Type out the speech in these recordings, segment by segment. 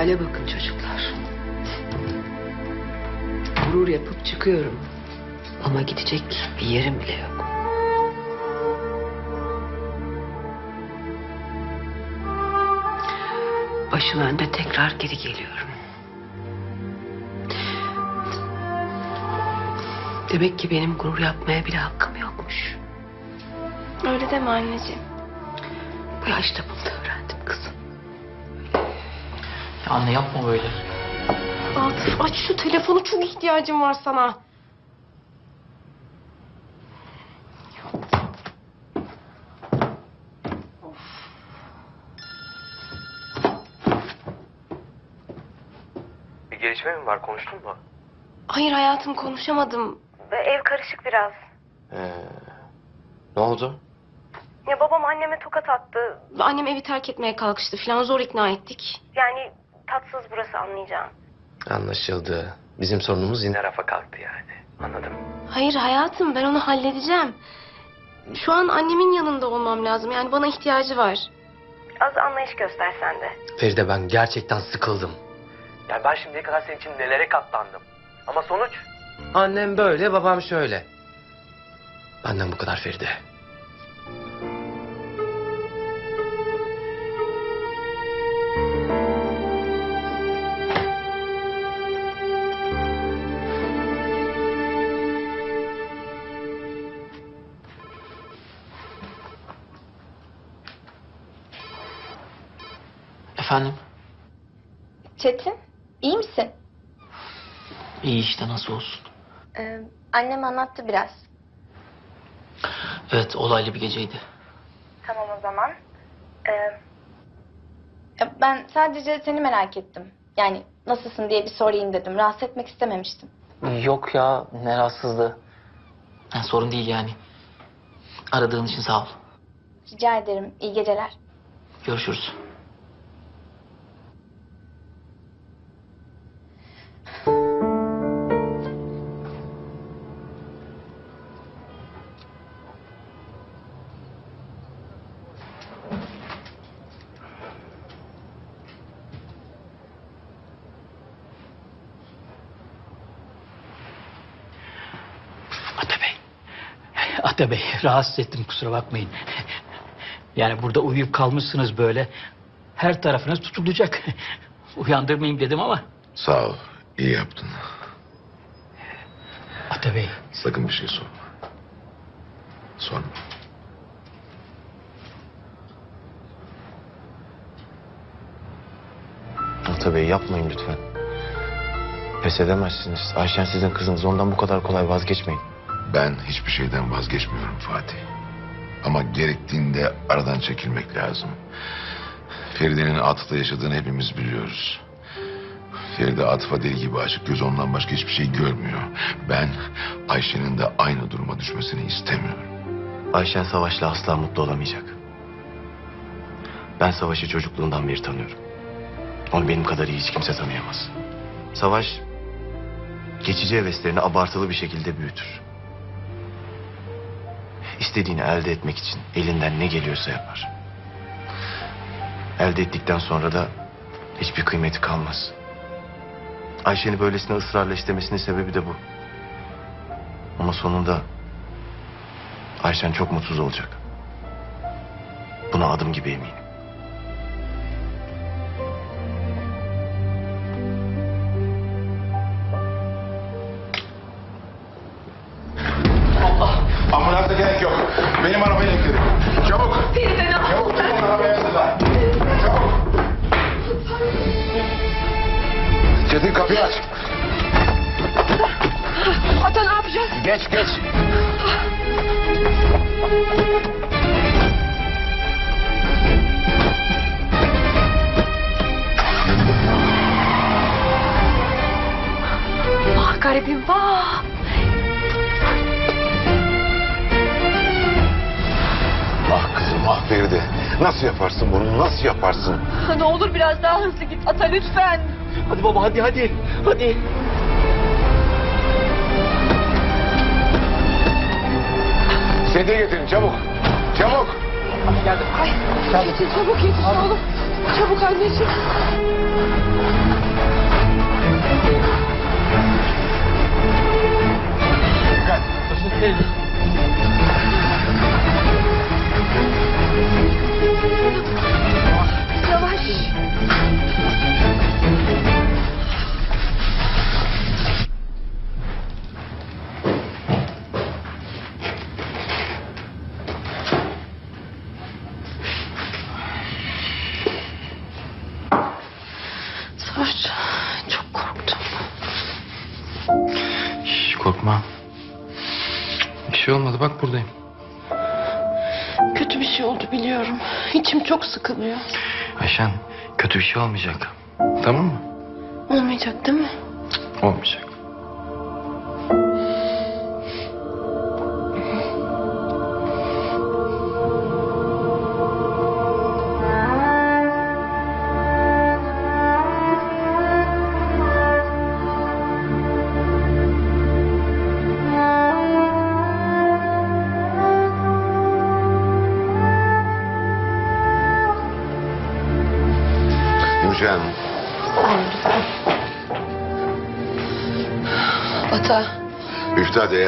Hale bakın çocuklar. Gurur yapıp çıkıyorum. Ama gidecek bir yerim bile yok. Başım önde tekrar geri geliyorum. Demek ki benim gurur yapmaya bile hakkım yokmuş. Öyle deme anneciğim. Bu yaşta bunu anne yapma böyle. Atıf aç şu telefonu çok ihtiyacım var sana. Bir gelişme mi var konuştun mu? Hayır hayatım konuşamadım. Ev karışık biraz. Ee, ne oldu? Ya babam anneme tokat attı. Annem evi terk etmeye kalkıştı falan zor ikna ettik. Yani tatsız burası anlayacağım. Anlaşıldı. Bizim sorunumuz yine rafa kalktı yani. Anladım. Hayır hayatım ben onu halledeceğim. Şu an annemin yanında olmam lazım. Yani bana ihtiyacı var. Az anlayış göstersen de. Feride ben gerçekten sıkıldım. Yani ben şimdiye kadar senin için nelere katlandım. Ama sonuç? Annem böyle, babam şöyle. Benden bu kadar Feride. Efendim? Çetin, iyi misin? İyi işte nasıl olsun. Ee, annem anlattı biraz. Evet olaylı bir geceydi. Tamam o zaman. Ee, ben sadece seni merak ettim. Yani nasılsın diye bir sorayım dedim. Rahatsız etmek istememiştim. Yok ya ne rahatsızlığı. Ha, sorun değil yani. Aradığın için sağ ol. Rica ederim. İyi geceler. Görüşürüz. Ata Bey rahatsız ettim kusura bakmayın. Yani burada uyuyup kalmışsınız böyle. Her tarafınız tutulacak. Uyandırmayayım dedim ama. Sağ ol. iyi yaptın. Ata Bey. Sakın bir şey sorma. Sorma. Ata Bey yapmayın lütfen. Pes edemezsiniz. Ayşen sizin kızınız. Ondan bu kadar kolay vazgeçmeyin. Ben hiçbir şeyden vazgeçmiyorum Fatih. Ama gerektiğinde aradan çekilmek lazım. Feride'nin Atıf'ta yaşadığını hepimiz biliyoruz. Feride Atıf'a deli gibi aşık. Göz ondan başka hiçbir şey görmüyor. Ben Ayşe'nin de aynı duruma düşmesini istemiyorum. Ayşen Savaş'la asla mutlu olamayacak. Ben Savaş'ı çocukluğundan beri tanıyorum. Onu benim kadar iyi hiç kimse tanıyamaz. Savaş geçici heveslerini abartılı bir şekilde büyütür. İstediğini elde etmek için elinden ne geliyorsa yapar. Elde ettikten sonra da hiçbir kıymeti kalmaz. Ayşe'ni böylesine ısrarla istemesinin sebebi de bu. Ama sonunda Ayşen çok mutsuz olacak. Buna adım gibi eminim. Yapacağız? Geç geç. Vah garibim vah. Ah kızım ah Feride. Nasıl yaparsın bunu? Nasıl yaparsın? Ne olur biraz daha hızlı git Ata lütfen. Hadi baba hadi hadi. Hadi. Sedye getirin çabuk. Çabuk. Ay, yetiş çabuk yetiş oğlum. Çabuk anneciğim. Sıkılıyor. Ayşen kötü bir şey olmayacak. Tamam mı? Olmayacak değil mi? Olmayacak.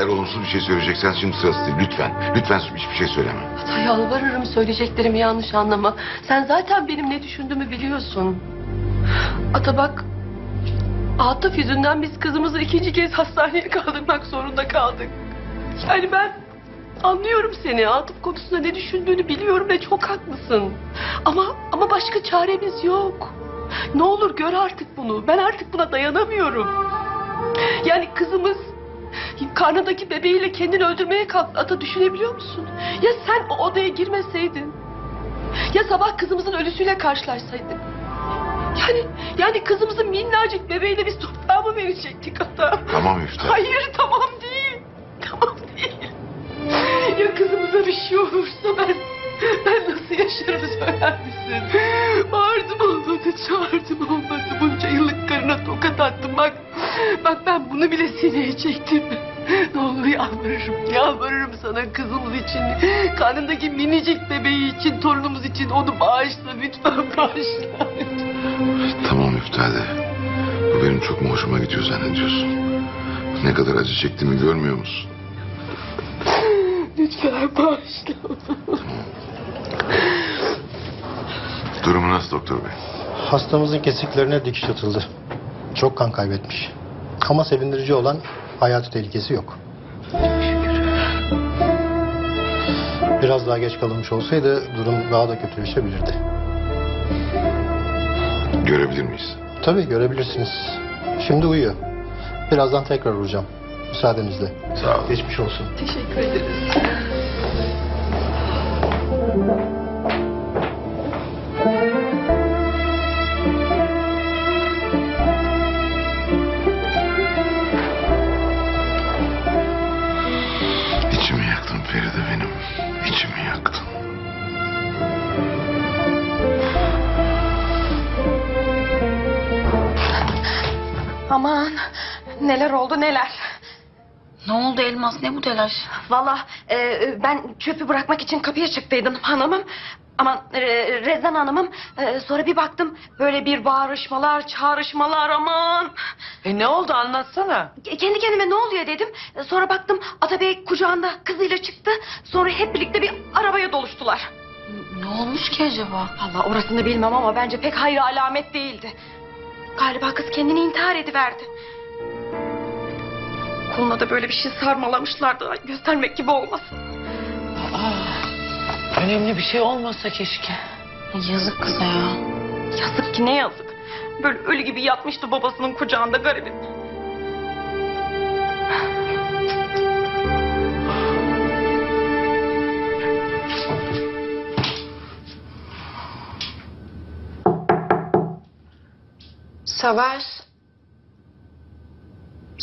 Eğer olumsuz bir şey söyleyeceksen şimdi sırası değil. Lütfen. Lütfen hiçbir şey söyleme. Ata yalvarırım söyleyeceklerimi yanlış anlama. Sen zaten benim ne düşündüğümü biliyorsun. Ata bak, Atıf yüzünden biz kızımızı ikinci kez hastaneye kaldırmak zorunda kaldık. Yani ben anlıyorum seni. Atıf konusunda ne düşündüğünü biliyorum ve çok haklısın. Ama ama başka çaremiz yok. Ne olur gör artık bunu. Ben artık buna dayanamıyorum. Yani kızımız karnındaki bebeğiyle kendini öldürmeye kalktı. Ata düşünebiliyor musun? Ya sen o odaya girmeseydin? Ya sabah kızımızın ölüsüyle karşılaşsaydık? Yani yani kızımızın minnacık bebeğiyle biz toprağa mı verecektik ata? Tamam Üftad. Hayır tamam değil. Tamam değil. Ya kızımıza bir şey olursa ben ben nasıl yaşarım söyler misin? Bağırdım olmadı, çağırdım olmadı. Bunca yıllık karına tokat attım. Bak, bak ben bunu bile sineye çektim. Ne olur yalvarırım, yalvarırım sana kızımız için, karnındaki minicik bebeği için, torunumuz için onu bağışla lütfen bağışla. Tamam Üftade. Bu benim çok mu hoşuma gidiyor zannediyorsun? Ne kadar acı çektiğimi görmüyor musun? Lütfen bağışla. Durumu nasıl doktor bey? Hastamızın kesiklerine dikiş atıldı. Çok kan kaybetmiş. Ama sevindirici olan hayati tehlikesi yok. Biraz daha geç kalınmış olsaydı durum daha da kötüleşebilirdi. Görebilir miyiz? Tabii görebilirsiniz. Şimdi uyuyor. Birazdan tekrar vuracağım. Müsaadenizle. Sağ ol. Geçmiş olsun. Teşekkür ederiz. Neler oldu neler. Ne oldu Elmas ne bu telaş? Valla e, ben çöpü bırakmak için kapıya çıktıydım hanımım. Aman e, Rezan hanımım. E, sonra bir baktım böyle bir bağırışmalar, çağrışmalar aman. E ne oldu anlatsana. Kendi kendime ne oluyor dedim. Sonra baktım Atabey kucağında kızıyla çıktı. Sonra hep birlikte bir arabaya doluştular. Ne olmuş ki acaba? Valla orasını bilmem ama bence pek hayır alamet değildi. Galiba kız kendini intihar ediverdi. Koluna da böyle bir şey sarmalamışlardı. Ay, Göstermek gibi olmasın. Önemli bir şey olmasa keşke. Yazık kıza ya. Yazık ki ne yazık. Böyle ölü gibi yatmıştı babasının kucağında garibim. Savaş.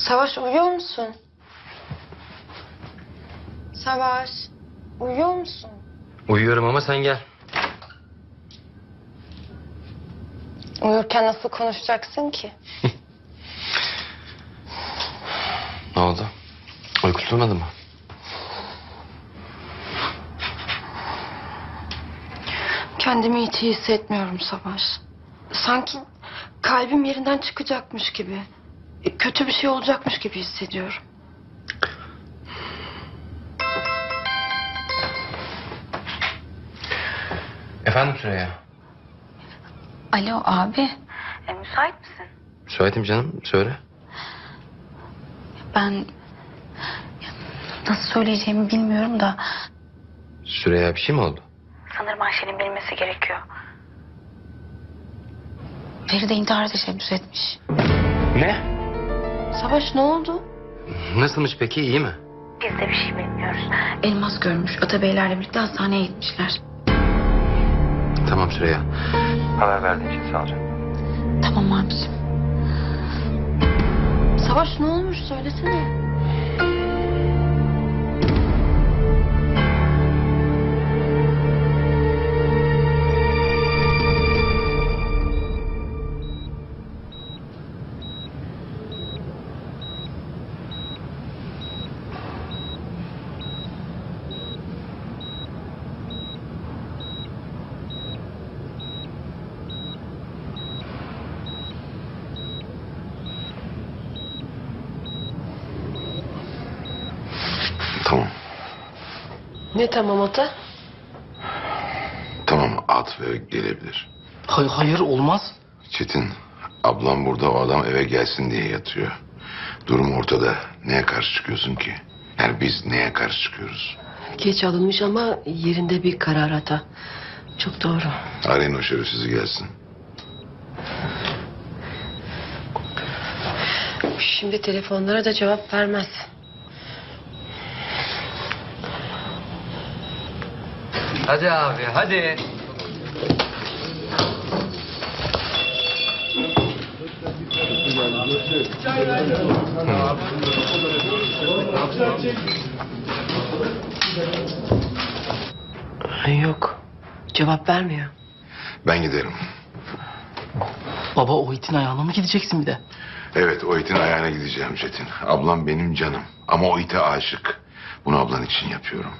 Savaş uyuyor musun? Savaş. Uyuyor musun? Uyuyorum ama sen gel. Uyurken nasıl konuşacaksın ki? Ne oldu? Uyku tutmadı mı? Kendimi hiç iyi hissetmiyorum Savaş. Sanki kalbim yerinden çıkacakmış gibi. Kötü bir şey olacakmış gibi hissediyorum. Efendim Süreyya? Alo abi. E, müsait misin? Müsaitim canım. Söyle. Ben nasıl söyleyeceğimi bilmiyorum da Süreyya bir şey mi oldu? sanırım Ayşe'nin bilmesi gerekiyor. Feride intihar teşebbüs etmiş. Ne? Savaş ne oldu? Nasılmış peki? iyi mi? Biz de bir şey bilmiyoruz. Elmas görmüş. Atabeylerle birlikte hastaneye gitmişler. Tamam Süreyya. Haber verdiğin için sağ ol canım. Tamam abicim. Savaş ne olmuş söylesene. Tamam ata? Tamam at ve gelebilir. Hayır, hayır olmaz. Çetin ablam burada o adam eve gelsin diye yatıyor. Durum ortada. Neye karşı çıkıyorsun ki? Yani biz neye karşı çıkıyoruz? Geç alınmış ama yerinde bir karar ata. Çok doğru. Arayın o şerefsizi gelsin. Şimdi telefonlara da cevap vermez. Hadi abi hadi. Yok. Cevap vermiyor. Ben giderim. Baba o itin ayağına mı gideceksin bir de? Evet o itin ayağına gideceğim Çetin. Ablam benim canım. Ama o ite aşık. Bunu ablan için yapıyorum.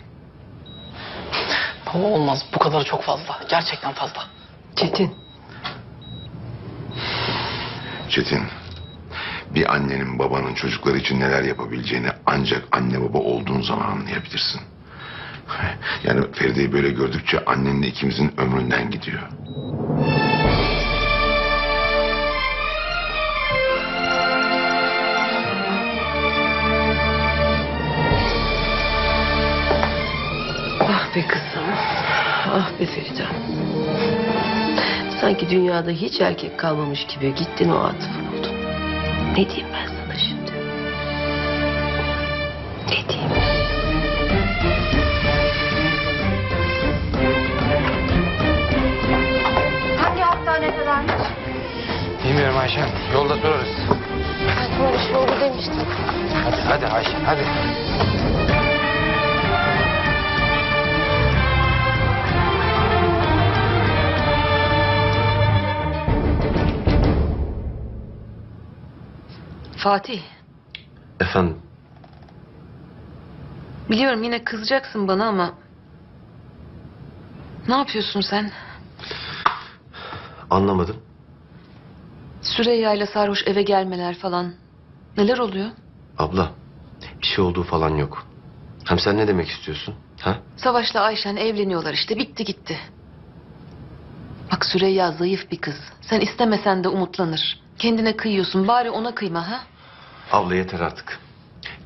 Baba olmaz bu kadar çok fazla. Gerçekten fazla. Çetin. Çetin. Bir annenin babanın çocukları için neler yapabileceğini ancak anne baba olduğun zaman anlayabilirsin. Yani Feride'yi böyle gördükçe annenle ikimizin ömründen gidiyor. Ah be kızım. Ah be Feride. Sanki dünyada hiç erkek kalmamış gibi gittin o atıfı buldun. Ne diyeyim ben sana şimdi? Ne diyeyim? Hangi hastanedelermiş? Bilmiyorum Ayşe. Yolda sorarız. Saçma olur demiştim. Hadi hadi Ayşe hadi. Fatih. Efendim Biliyorum yine kızacaksın bana ama... Ne yapıyorsun sen? Anlamadım. Süreyya ile sarhoş eve gelmeler falan. Neler oluyor? Abla bir şey olduğu falan yok. Hem sen ne demek istiyorsun? Ha? Savaş'la Ayşen evleniyorlar işte bitti gitti. Bak Süreyya zayıf bir kız. Sen istemesen de umutlanır. Kendine kıyıyorsun bari ona kıyma ha. Abla yeter artık.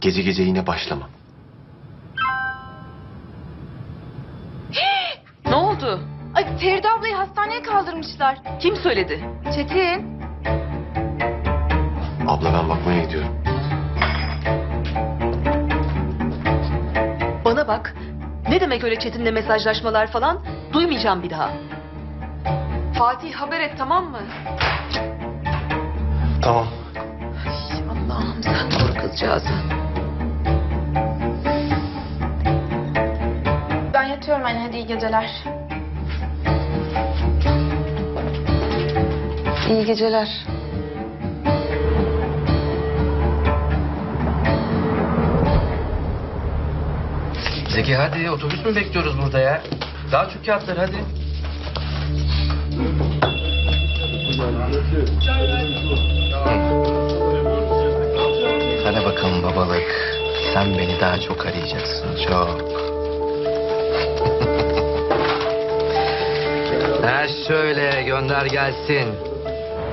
Gece gece yine başlama. Ne oldu? Ay Feride ablayı hastaneye kaldırmışlar. Kim söyledi? Çetin. Abla ben bakmaya gidiyorum. Bana bak. Ne demek öyle Çetin'le mesajlaşmalar falan? Duymayacağım bir daha. Fatih haber et tamam mı? Tamam. Ay, Allah'ım sen koru kızcağızı. Ben yatıyorum anne hadi iyi geceler. İyi geceler. Zeki hadi otobüs mü bekliyoruz burada ya? Daha çok kağıtları hadi. Hadi bakalım babalık. Sen beni daha çok arayacaksın. Çok. Ha şöyle gönder gelsin.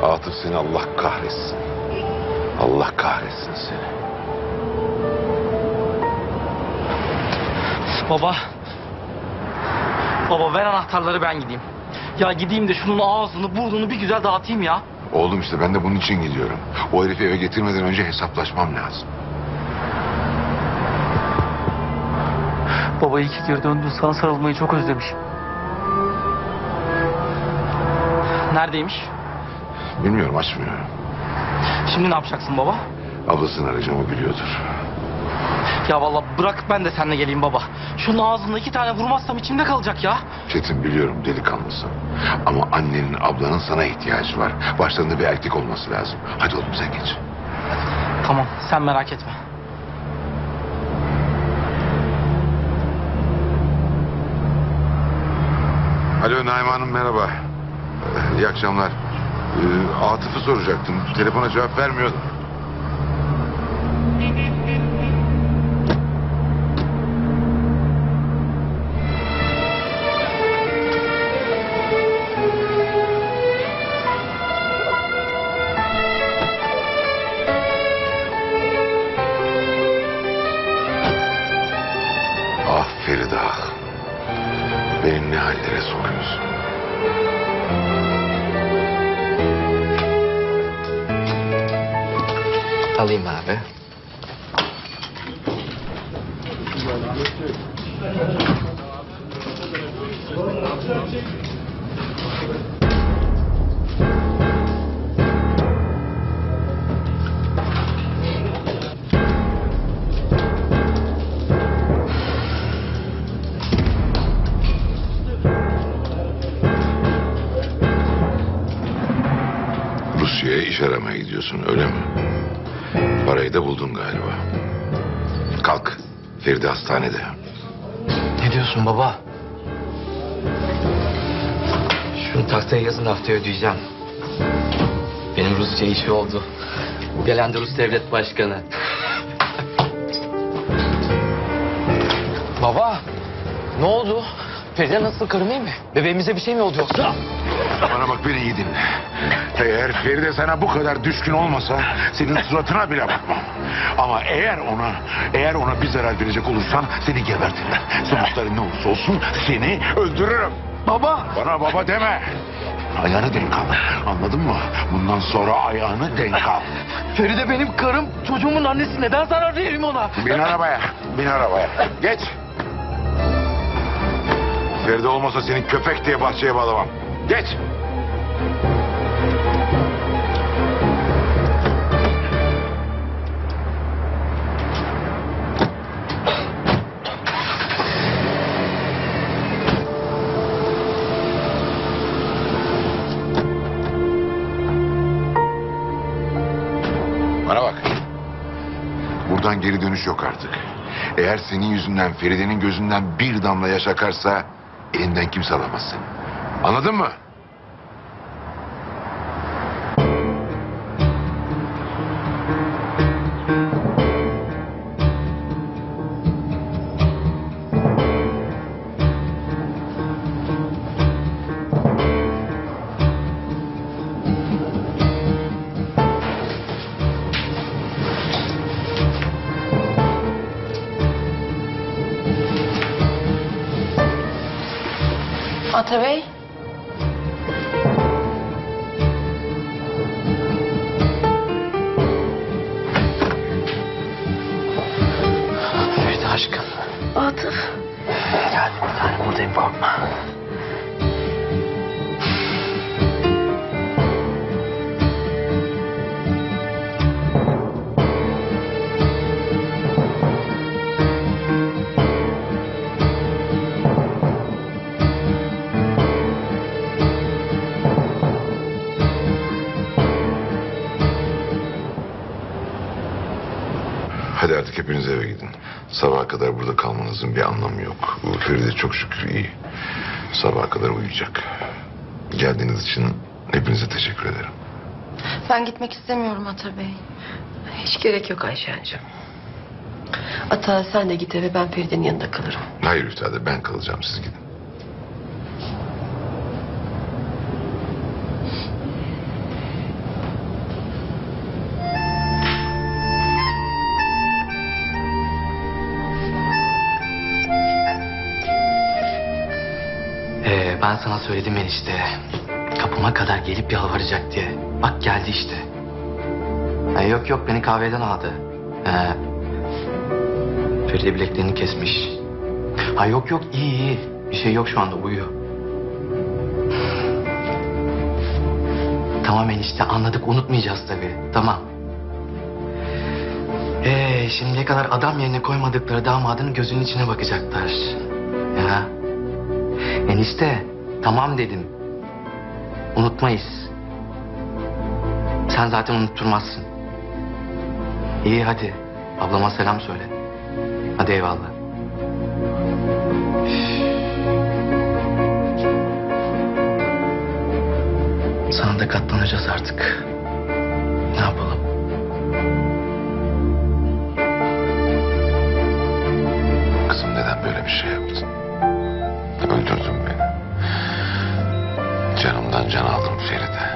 Atıf seni Allah kahretsin. Allah kahretsin seni. Baba. Baba ver anahtarları ben gideyim. Ya gideyim de şunun ağzını burnunu bir güzel dağıtayım ya. Oğlum işte ben de bunun için gidiyorum. O herifi eve getirmeden önce hesaplaşmam lazım. Baba iyi ki geri döndün. Sana sarılmayı çok özlemişim. Neredeymiş? Bilmiyorum açmıyor. Şimdi ne yapacaksın baba? Ablasını arayacağımı biliyordur. Ya vallahi bırak ben de seninle geleyim baba. Şunun ağzında iki tane vurmazsam içimde kalacak ya. Çetin biliyorum delikanlısın. Ama annenin ablanın sana ihtiyacı var. Başlarında bir erkek olması lazım. Hadi oğlum sen geç. Tamam sen merak etme. Alo Naime Hanım merhaba. Ee, İyi akşamlar. Ee, Atıf'ı soracaktım. Telefona cevap vermiyor. Rusya'ya iş aramaya gidiyorsun öyle mi? Parayı da buldun galiba. Kalk. Feride hastanede. Ne diyorsun baba? Şunu tahtaya yazın haftaya ödeyeceğim. Benim Rusça işi oldu. Gelen de Rus devlet başkanı. Feride nasıl karım iyi mi? Bebeğimize bir şey mi oldu yoksa? Bana bak beni iyi dinle. Eğer Feride sana bu kadar düşkün olmasa senin suratına bile bakmam. Ama eğer ona eğer ona bir zarar verecek olursan seni gebertirler. Sonuçları ne olursa olsun seni öldürürüm. Baba. Bana baba deme. Ayağını denk al. Anladın mı? Bundan sonra ayağını denk al. Feride benim karım. Çocuğumun annesi. Neden zarar vereyim ona? Bin arabaya. Bin arabaya. Geç. Feride olmasa seni köpek diye bahçeye bağlamam. Geç. Bana bak. Geri dönüş yok artık. Eğer senin yüzünden Feride'nin gözünden bir damla yaş akarsa elinden kimse alamaz seni. Anladın mı? Aşkım. Atıf. Geldim bir tane buradayım korkma. Sabaha kadar burada kalmanızın bir anlamı yok. Feride çok şükür iyi. Sabaha kadar uyuyacak. Geldiğiniz için hepinize teşekkür ederim. Ben gitmek istemiyorum Ata Bey. Hiç gerek yok Ayşen'cim. Ata sen de git eve ben Feride'nin yanında kalırım. Hayır Üftade ben kalacağım siz gidin. Ben sana söyledim enişte. Kapıma kadar gelip yalvaracak diye. Bak geldi işte. Ha, yok yok beni kahveden aldı. Ee, Feride bileklerini kesmiş. Ha yok yok iyi iyi. Bir şey yok şu anda uyuyor. Tamam enişte anladık unutmayacağız tabii. Tamam. Ee, şimdiye kadar adam yerine koymadıkları damadın gözünün içine bakacaklar. Ya. Enişte tamam dedim. Unutmayız. Sen zaten unutturmazsın. İyi hadi. Ablama selam söyle. Hadi eyvallah. Sana da katlanacağız artık. Canımdan can aldım Feride.